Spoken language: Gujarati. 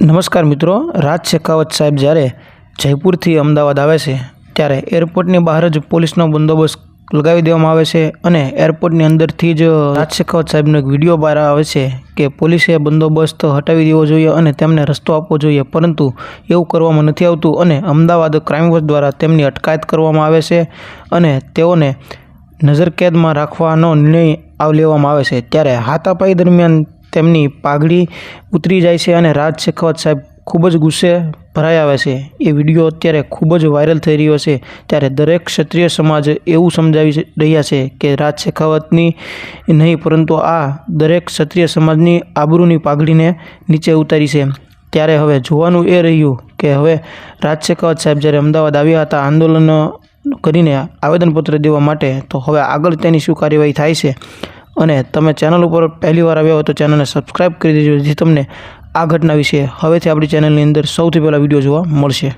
નમસ્કાર મિત્રો, રાજ શેખાવત સાહેબ જ્યારે જયપુરથી અમદાવાદ આવે છે, ત્યારે એરપોર્ટની બહાર જ પોલીસનો બંદોબસ્ત લગાવી દેવામાં આવે છે અને એરપોર્ટની અંદરથી જ રાજ શેખાવત સાહેબનો એક વીડિયો બહાર આવે છે કે પોલીસે બંદોબસ્ત હટાવી દેવો જોઈએ અને તેમને રસ્તો આપવો જોઈએ. પરંતુ એવું કરવામાં નથી આવતું અને અમદાવાદ ક્રાઇમ વોચ દ્વારા તેમની અટકાયત કરવામાં આવે છે અને તેઓને નજરકેદમાં રાખવાનો નિર્ણય આવ, લેવામાં આવે છે. ત્યારે હાથાપાઈ દરમિયાન તેમની પાઘડી ઉતરી જાય છે અને રાજ શેખાવત સાહેબ ખૂબ જ ગુસ્સે ભરાઈ આવે છે. એ વીડિયો અત્યારે ખૂબ જ વાયરલ થઈ રહ્યો છે. ત્યારે દરેક ક્ષત્રિય સમાજ એવું સમજાવી રહ્યા છે કે રાજ શેખાવતની નહીં, પરંતુ આ દરેક ક્ષત્રિય સમાજની આબરૂની પાઘડીને નીચે ઉતારી છે. ત્યારે હવે જોવાનું એ રહ્યું કે હવે રાજ શેખાવત સાહેબ જ્યારે અમદાવાદ આવ્યા હતા આંદોલન કરીને આવેદનપત્ર દેવા માટે, તો હવે આગળ તેની શું કાર્યવાહી થાય છે? અને તમે ચેનલ ઉપર પહેલી વાર આવ્યા હોય તો ચેનલને સબસ્ક્રાઈબ કરી દેજો, જેથી તમને આ ઘટના વિશે હવેથી આપણી ચેનલની અંદર સૌથી પહેલાં વીડિયો જોવા મળશે.